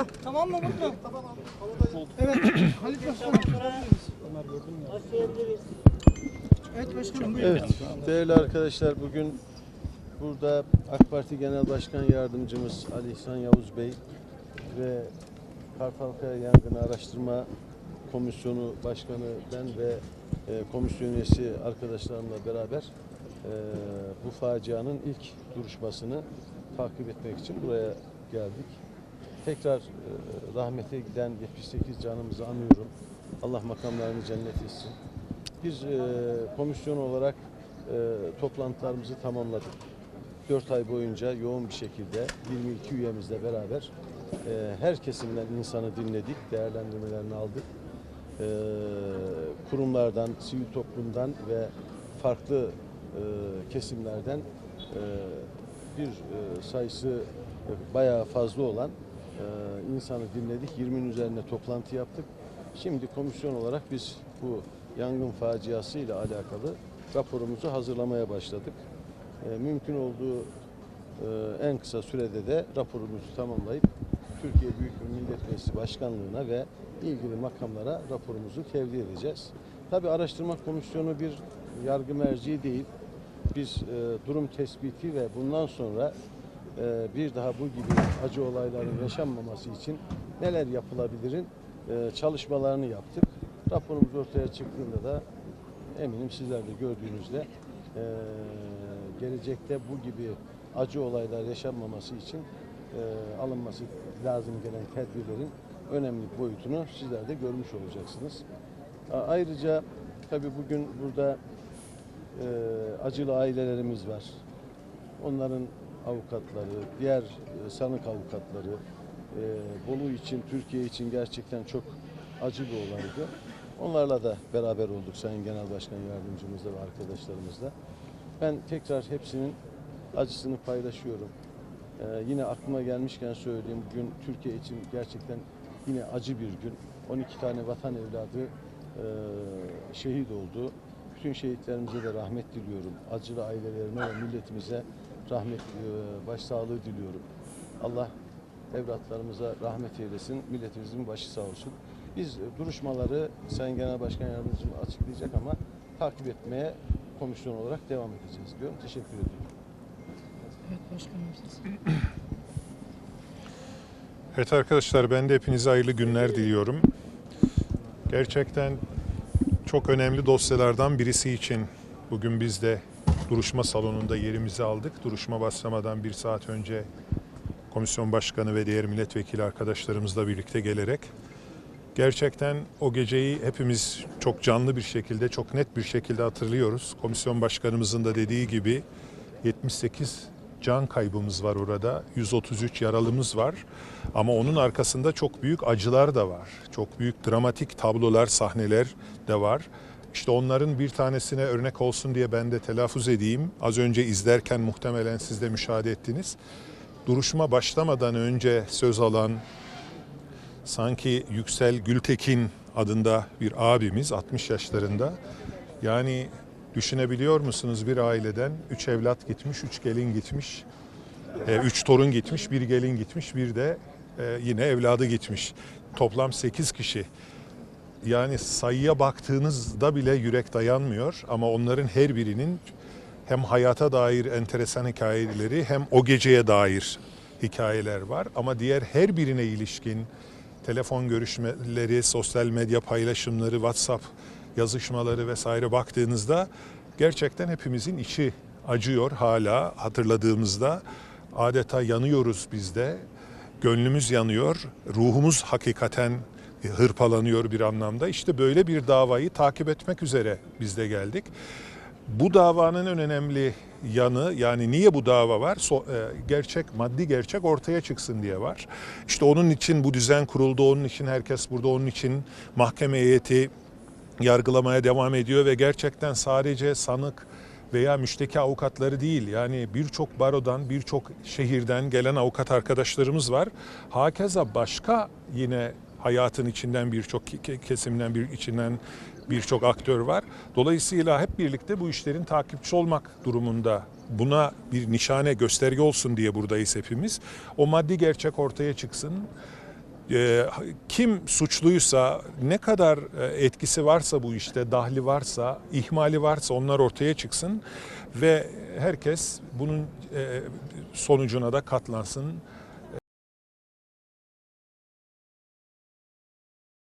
mı? Tamam mı Mutlu? Evet. Halit Başkanım. Evet başkanım buyurun. Evet, değerli arkadaşlar bugün burada AK Parti Genel Başkan Yardımcımız Ali İhsan Yavuz Bey ve Kartalkaya Yangını Araştırma Komisyonu Başkanı ben ve e, komisyon üyesi arkadaşlarımla beraber e, bu facianın ilk duruşmasını takip etmek için buraya geldik. Tekrar e, rahmete giden 78 canımızı anıyorum. Allah makamlarını cennet etsin. Biz e, komisyon olarak e, toplantılarımızı tamamladık. 4 ay boyunca yoğun bir şekilde 22 üyemizle beraber her kesimden insanı dinledik, değerlendirmelerini aldık. Kurumlardan, sivil toplumdan ve farklı kesimlerden bir sayısı bayağı fazla olan e, insanı dinledik. 20'nin üzerinde toplantı yaptık. Şimdi komisyon olarak biz bu yangın faciası ile alakalı raporumuzu hazırlamaya başladık. E, mümkün olduğu e, en kısa sürede de raporumuzu tamamlayıp Türkiye Büyük Millet Meclisi Başkanlığına ve ilgili makamlara raporumuzu tevdi edeceğiz. Tabi araştırma komisyonu bir yargı merci değil. Biz e, durum tespiti ve bundan sonra bir daha bu gibi acı olayların yaşanmaması için neler yapılabilirin e, çalışmalarını yaptık. Raporumuz ortaya çıktığında da eminim sizler de gördüğünüzde e, gelecekte bu gibi acı olaylar yaşanmaması için e, alınması lazım gelen tedbirlerin önemli boyutunu sizler de görmüş olacaksınız. Ayrıca tabii bugün burada acılı ailelerimiz var. Onların avukatları, diğer e, sanık avukatları, e, Bolu için, Türkiye için gerçekten çok acı bir olaydı. Onlarla da beraber olduk Sayın Genel Başkan Yardımcımızla ve arkadaşlarımızla. Ben tekrar hepsinin acısını paylaşıyorum. Ee, yine aklıma gelmişken söyleyeyim, bugün Türkiye için gerçekten yine acı bir gün. 12 tane vatan evladı e, şehit oldu. Bütün şehitlerimize de rahmet diliyorum. Acılı ailelerine ve milletimize rahmet, e, başsağlığı diliyorum. Allah evlatlarımıza rahmet eylesin, milletimizin başı sağ olsun. Biz duruşmaları Sayın Genel Başkan Yardımcım açıklayacak ama takip etmeye komisyon olarak devam edeceğiz diyorum. Teşekkür ediyorum. Evet başkanım. Evet arkadaşlar ben de hepinize hayırlı günler diliyorum. Gerçekten çok önemli dosyalardan birisi için bugün biz de duruşma salonunda yerimizi aldık. Duruşma başlamadan bir saat önce komisyon başkanı ve diğer milletvekili arkadaşlarımızla birlikte gelerek gerçekten o geceyi hepimiz çok canlı bir şekilde, çok net bir şekilde hatırlıyoruz. Komisyon başkanımızın da dediği gibi 78 can kaybımız var orada. 133 yaralımız var. Ama onun arkasında çok büyük acılar da var. Çok büyük dramatik tablolar, sahneler de var. İşte onların bir tanesine örnek olsun diye ben de telaffuz edeyim. Az önce izlerken muhtemelen siz de müşahede ettiniz. Duruşma başlamadan önce söz alan sanki Yüksel Gültekin adında bir abimiz 60 yaşlarında. Yani düşünebiliyor musunuz bir aileden 3 evlat gitmiş, 3 gelin gitmiş, 3 torun gitmiş, bir gelin gitmiş, bir de e, yine evladı gitmiş. Toplam 8 kişi. Yani sayıya baktığınızda bile yürek dayanmıyor ama onların her birinin hem hayata dair enteresan hikayeleri hem o geceye dair hikayeler var ama diğer her birine ilişkin telefon görüşmeleri, sosyal medya paylaşımları, WhatsApp yazışmaları vesaire baktığınızda gerçekten hepimizin içi acıyor hala hatırladığımızda. Adeta yanıyoruz biz de. Gönlümüz yanıyor, ruhumuz hakikaten hırpalanıyor bir anlamda. İşte böyle bir davayı takip etmek üzere biz de geldik. Bu davanın en önemli yanı yani niye bu dava var? So, e, gerçek maddi gerçek ortaya çıksın diye var. İşte onun için bu düzen kuruldu. Onun için herkes burada onun için mahkeme heyeti yargılamaya devam ediyor ve gerçekten sadece sanık veya müşteki avukatları değil yani birçok barodan birçok şehirden gelen avukat arkadaşlarımız var. Hakeza başka yine hayatın içinden birçok ke- kesimden bir içinden birçok aktör var. Dolayısıyla hep birlikte bu işlerin takipçi olmak durumunda. Buna bir nişane gösterge olsun diye buradayız hepimiz. O maddi gerçek ortaya çıksın. e, kim suçluysa, ne kadar e, etkisi varsa bu işte, dahli varsa, ihmali varsa onlar ortaya çıksın ve herkes bunun e, sonucuna da katlansın.